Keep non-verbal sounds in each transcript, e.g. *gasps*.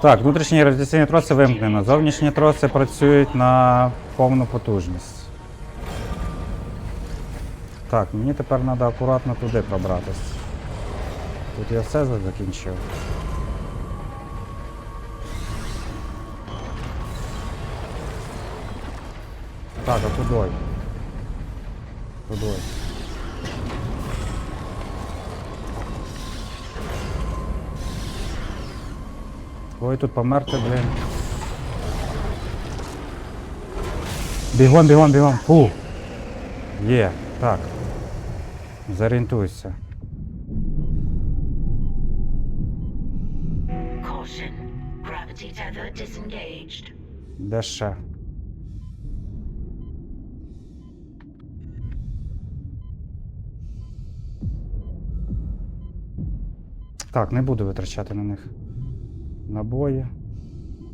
Так, внутрішні гравітаційні троси вимкнено. Зовнішні троси працюють на повну потужність. Так, мені тепер треба акуратно туди пробратись. Тут я все закінчив. Так, а кудой? Кудой? Ой, тут померти, блін. Бігом, бігом, бігом. Фу. Є, так. Зорієнтуйся. Де ще? Так, не буду витрачати на них набої.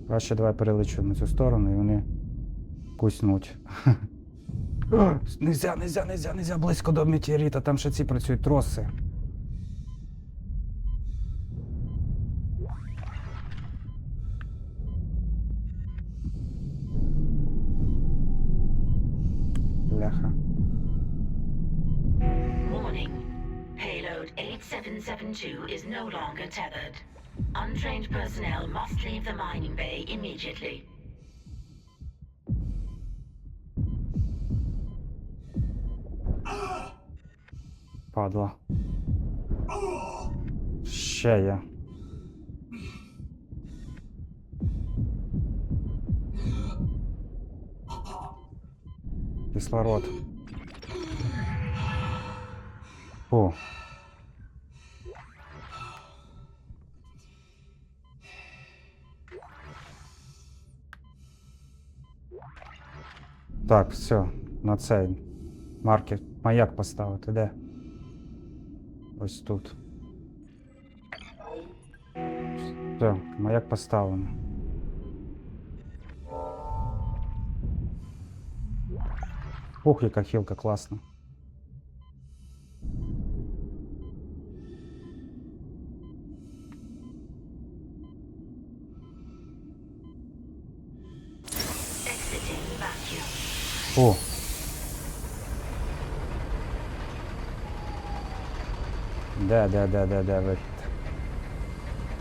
Краще давай перелечу на цю сторону і вони куснуть. *gasps* Нельзя, нельзя, нельзя, нельзя близько до метеорита, там ще ці працюють троси. Бляха. Warning. Payload 8772 is no longer tethered. Untrained personnel must leave the mining bay immediately. Падла. Ще є. Кислород. Фу. Так, все, на цей маркер. Маяк поставити, де? Ось тут. Все, маяк поставлено. Ух, яка хілка класна. Exiting vacuum. О. Де, де, де, де, де ви?